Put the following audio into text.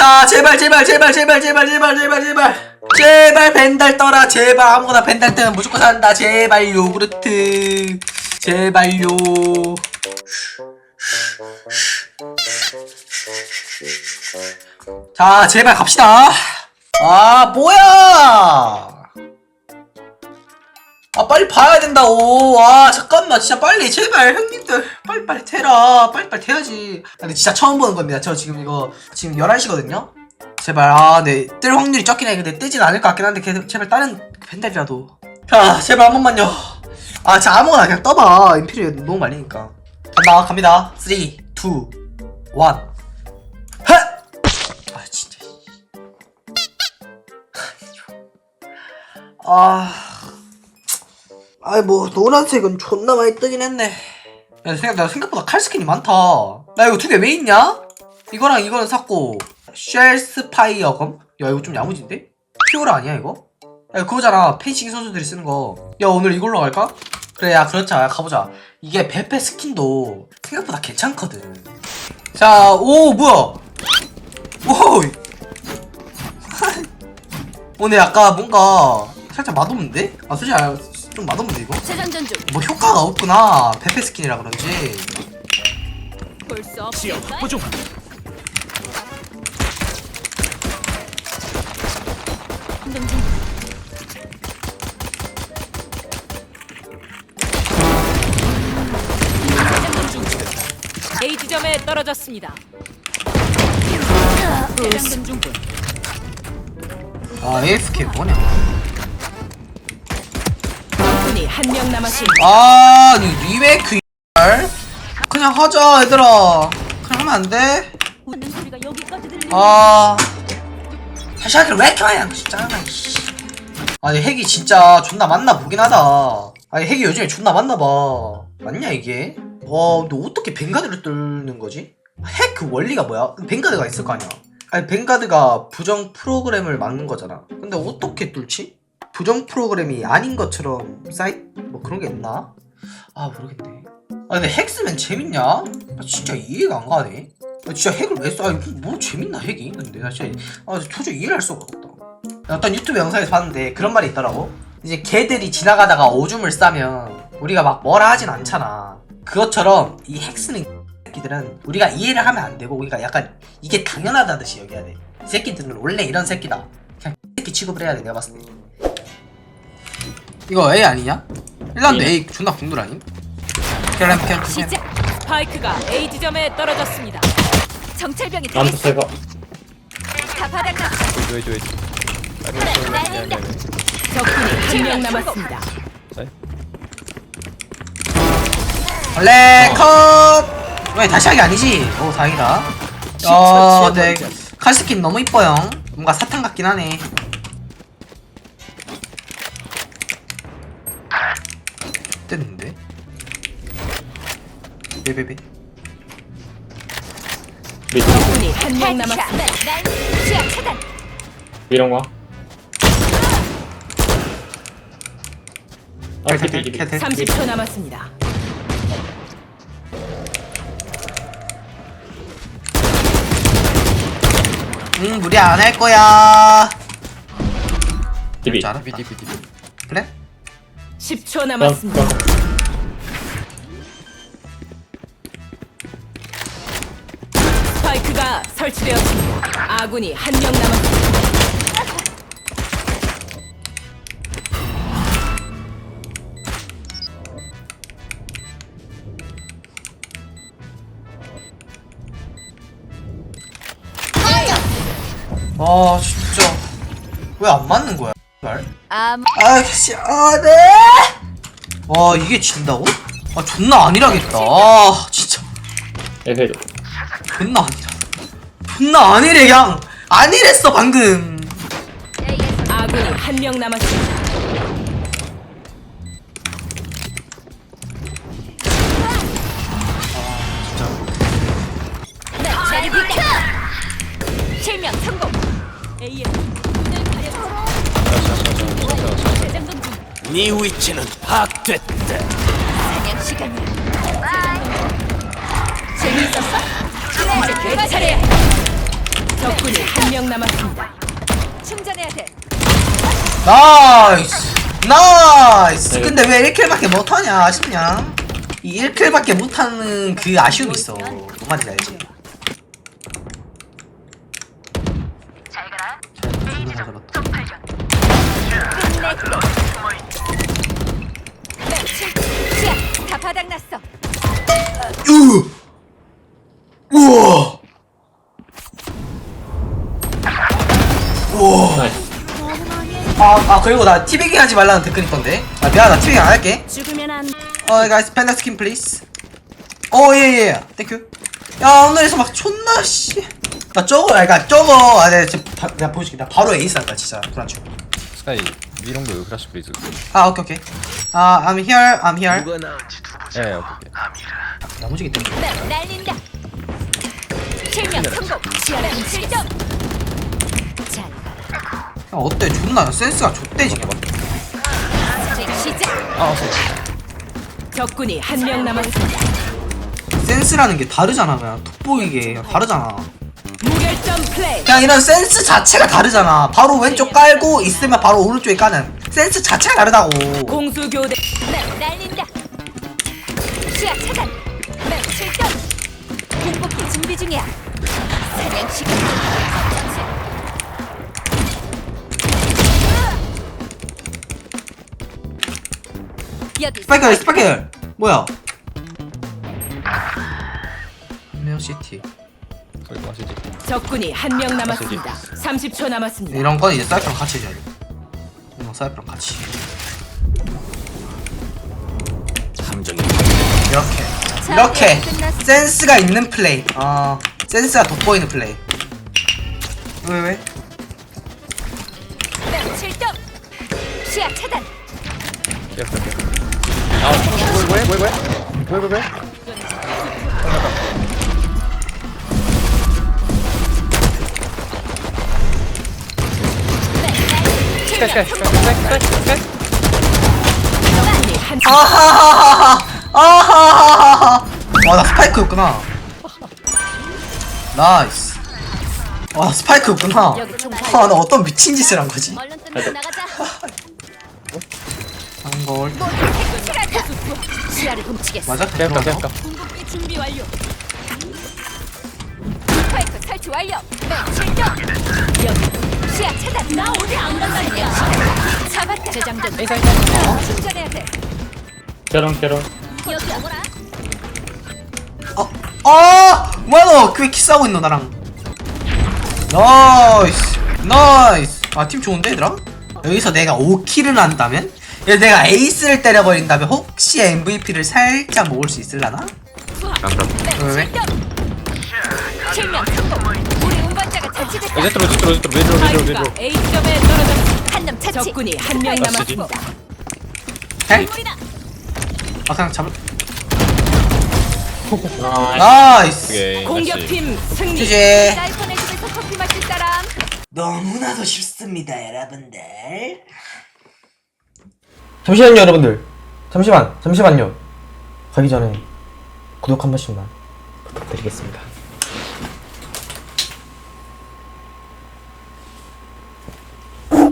자 제발 제발 제발 제발 제발 제발 제발 제발. 제발 벤달 떠라 제발. 아무거나 벤달 뜨면 무조건 산다. 제발 요구르트. 제발요. 자 제발 갑시다. 아 뭐야 아 빨리 봐야 된다고. 와 잠깐만. 진짜 빨리 제발 형님들. 빨리빨리 태라. 빨리빨리 태야지. 아, 근데 진짜 처음 보는 겁니다. 저 지금 이거 지금 11시거든요? 제발 아네뜰 확률이 적긴 해. 근데 뜨진 않을 것 같긴 한데 걔- 제발 다른 벤달이라도. 자 제발 한 번만요. 아 진짜 아무거나 그냥 떠봐. 인피리 너무 말리니까. 간다. 갑니다. 3 2 1 핫! 아 진짜. 아 아이 뭐 노란색은 존나 많이 뜨긴 했네 야 생각 나 생각보다 칼 스킨이 많다 나 이거 두 개 왜 있냐? 이거랑 이거는 샀고 쉘 스파이어 검? 야 이거 좀 야무진데? 피오라 아니야 이거? 야 그거잖아 펜싱 선수들이 쓰는 거야 오늘 이걸로 갈까? 그래 야 그렇자 야 가보자 이게 베페 스킨도 생각보다 괜찮거든 자오 뭐야 오 오늘 약간 뭔가 살짝 맛없는데? 아 솔직히 아, 좀 맛없는데 이거? 재장전 중. 뭐 효과가 없구나 페페 스킨이라 그런지 볼수 없. 지역 확보 중. 판정 중. 재장전 중. A 지점에 떨어졌습니다. 재장전 중. 아 AFK 뭐냐 한 명 남았습니다. 아 리메이크 이발 그냥 하자 얘들아 그냥 하면 안 돼? 아 다시 왜 이렇게 많이 하는 거지 짜증나 이씨 아니 핵이 진짜 존나 맞나 보긴 하다 아니 핵이 요즘에 존나 맞나 봐 맞냐 이게? 와 근데 어떻게 뱅가드를 뚫는 거지? 핵 그 원리가 뭐야? 뱅가드가 있을 거 아니야 아니 뱅가드가 부정 프로그램을 막는 거잖아 근데 어떻게 뚫지? 부정 프로그램이 아닌 것처럼 사이 뭐 그런 게 있나? 아 모르겠네 아 근데 핵 쓰면 재밌냐? 나 진짜 이해가 안 가네 아, 진짜 핵을 왜 써? 아니 뭐 재밌나 핵이? 근데 나 진짜 아 도저히 이해를 할 수가 없다 어떤 유튜브 영상에서 봤는데 그런 말이 있더라고 이제 개들이 지나가다가 오줌을 싸면 우리가 막 뭐라 하진 않잖아 그것처럼 이 핵 쓰는 새끼들은 우리가 이해를 하면 안 되고 우리가 약간 이게 당연하다듯이 여겨야 돼이 새끼들은 원래 이런 새끼다 그냥 새끼 취급을 해야 돼 내가 봤을 때 이거 A 아니냐? 1라운드 A 존나 공돌 아님? kelem kel 시작. 스파이크가 A 지점에 떨어졌습니다. 정찰병이 남자 제가 다 바닥나. 웨이트 웨이트. 적군이 한 명 남았습니다. 원래 컷! 왜 다시 하기 아니지? 오 다행이다 어, 네. 칼스킨 너무 이뻐요 뭔가 사탕 같긴 하네 뜯는데? 베베베 밑 적군이 한 명 남았습니다. 시야 차단. 이런 거. 아 캐틀 기피. 캐틀 30초 남았습니다. 응 무리 안 할 거야 기피. 알아? 그래? 10초 남았습니다. 스파이크가 설치되었습니다. 아군이 한 명 남았습니다. 아 진짜 왜 안 맞는 거야 말? 아무 아 씨, 아 네. 와 이게 진다고? 아 존나 아니라겠다 아 진짜 에헤이. 존나 아니라 존나 아니래 그냥 아니랬어 방금 아군이 한 명 남았습니다. 자리 비켜. 실명 성공. 가려. 네 위치는 파악됐다. 사냥 시간이야. 재밌었어? 이제 내 차례야. 적군이 한 명 남았습니다. 충전해야 돼. 나이스 나이스 네. 근데 왜 1킬밖에 못하냐 아쉽냐 이 1킬밖에 못하는 그 아쉬움이 있어 뭔 말인지 알지? 잘 잡았 다. 시야 다 바닥났어. 으! 우와 우와 나이스. 아, 아 그리고 나 티베깅 하지 말라는 댓글 있던데 아 미안 나 티베깅 안 할게 죽으면 안. 어 guys 팬더 스킨 플리즈 어예예 땡큐 야 오늘에서 막 존나 씨나 저거 야 그니까 저거 아 내가 지금 바, 내가 보여줄게 나 바로 에이스 할까 진짜 불안치 스카이 미롱 도 크라시 프리즈 아 오케이 오케이. 아 I'm here I'm here. 예 오케이 야무지게 땡큐 맵 날린다. 실명 성공. 시야를 실점. 자, 야 어때? 존나 센스가 좆대 지금. 시작. 아 적군이 한 명 남았습니다. 센스라는 게 다르잖아 그냥. 돋보이게 다르잖아. 그냥 이런 센스 자체가 다르잖아 바로 왼쪽 깔고 있으면 바로 오른쪽에 까는 센스 자체가 다르다고 공수 교대. 맵 날린다. 시야 차단. 맵 실점. 공복기 준비 중이야. 사냥 시간. 여기 스파이크 스파이크 뭐야 한명시티 저기 마시지 적군이 한 명 남았습니다. 30초 남았습니다. 이런 건 이제 사이프랑 같이 해줘야 돼 이런 사이프랑 같이 함정이 이렇게 자, 이렇게 끝났어. 센스가 있는 플레이 어 센스가 돋보이는 플레이 왜 왜? 맵 실점. 시야 차단. 깨끗 깨끗 아 뭐해 적군이 한 아하하하하 아하하하하 와나 스파이크였구나 나이스 와 스파이크였구나 여기 총 아나 어떤 미친 짓을 한 거지 얼른 끝내고 나가자. 한걸 시야를 훔치겠어. 맞아? 깨끗 깨끗 궁극기 준비 완료. 스파이크 설치 완료. 맵 실점. 여기 시야 차단. 나 어디 안 간다니까. 잡았다. 재장전. 충전해야 돼. 깨롱 깨롱. 여기 오거라. 어? 아! 뭐야 너! 그왜 키스하고 있노 나랑 나이스 나이스 아 팀 좋은데 얘들아? 여기서 내가 5킬을 한다면? 얘 내가 에이스를 때려버린다면 혹시 MVP를 살짝 먹을 수 있을라나? 맵 왜, 왜? 실명 성공. 제 들어 이제 들어 이제 들어 왜 들어 왜 들어 왜 스파이크가 들어 A점에 떨어졌습니다. 한점 차치. 적군이 한 명 아, 남았습니다. 헬? 물이다. 아 그냥 잡을 아, 나이스 오케이 공격팀 승리. 사이폰의 집에서 커피 마실 사람. 너무나도 쉽습니다 여러분들 잠시만요 여러분들 잠시만 잠시만요 가기 전에 구독 한 번씩만 부탁드리겠습니다